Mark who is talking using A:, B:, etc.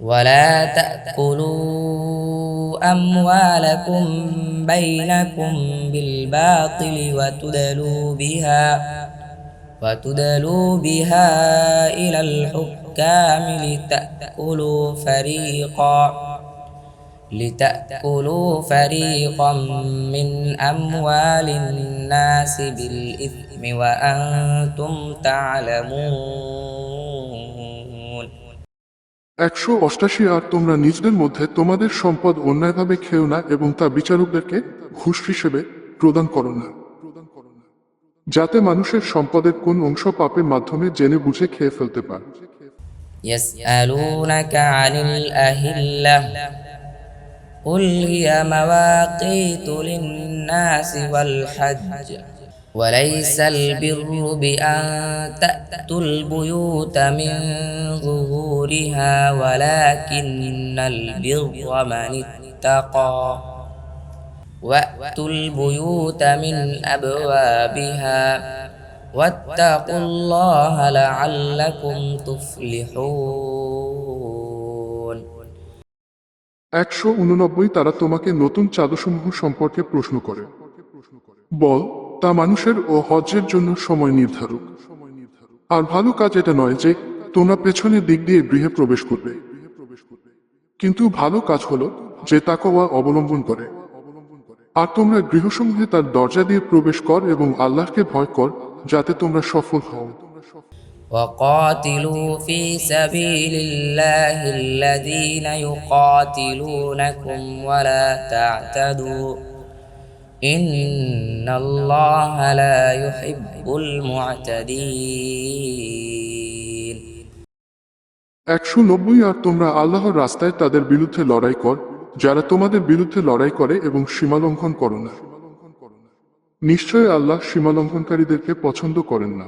A: ولا تأكلوا أموالكم بينكم بالباطل وتدلوا بها وتدلوا بها إلى الحكام لتأكلوا فريقا لتأكلوا فريقا من أموال الناس بالإثم وأنتم تعلمون.
B: একশো অষ্টাশি আর তোমরা নিজেদের মধ্যে তোমাদের সম্পদ অন্যায়ভাবে খেও না এবং তা বিচারকদেরকে ঘুষ হিসেবে প্রদান করো না যাতে মানুষের সম্পদের কোন অংশ পাপের মাধ্যমে জেনে বুঝে খেয়ে ফেলতে পারে
A: يسألونك عن الأهلة قل هي مواقيت للناس والحج وليس البر بأن تأتوا البيوت من ظهورها ولكن البر من اتقى وأتوا البيوت من أبوابها واتقوا الله لعلكم تفلحون
B: একশো উননব্বই তারা তোমাকে নতুন চাঁদসমূহ সম্পর্কে প্রশ্ন করে বল তা মানুষের ও হজ্জের জন্য সময় নির্ধারক। আর ভালো কাজ এটা নয় যে, তোমরা পেছনের দিক দিয়ে গৃহে প্রবেশ করবে। কিন্তু ভালো কাজ হলো যে তাকওয়া অবলম্বন করে। আর তোমরা গৃহসমূহে তার দরজা দিয়ে প্রবেশ কর এবং আল্লাহকে ভয় কর, যাতে তোমরা সফল হও।
A: وقاتلوا في سبيل الله الذين يقاتلونكم ولا تعتدوا إن الله لا يحب المعتدين
B: একশো নব্বই আর তোমরা আল্লাহর রাস্তায় তাদের বিরুদ্ধে লড়াই কর যারা তোমাদের বিরুদ্ধে লড়াই করে এবং সীমালঙ্ঘন করো না নিশ্চয় আল্লাহ সীমালঙ্ঘনকারীদেরকে পছন্দ করেন না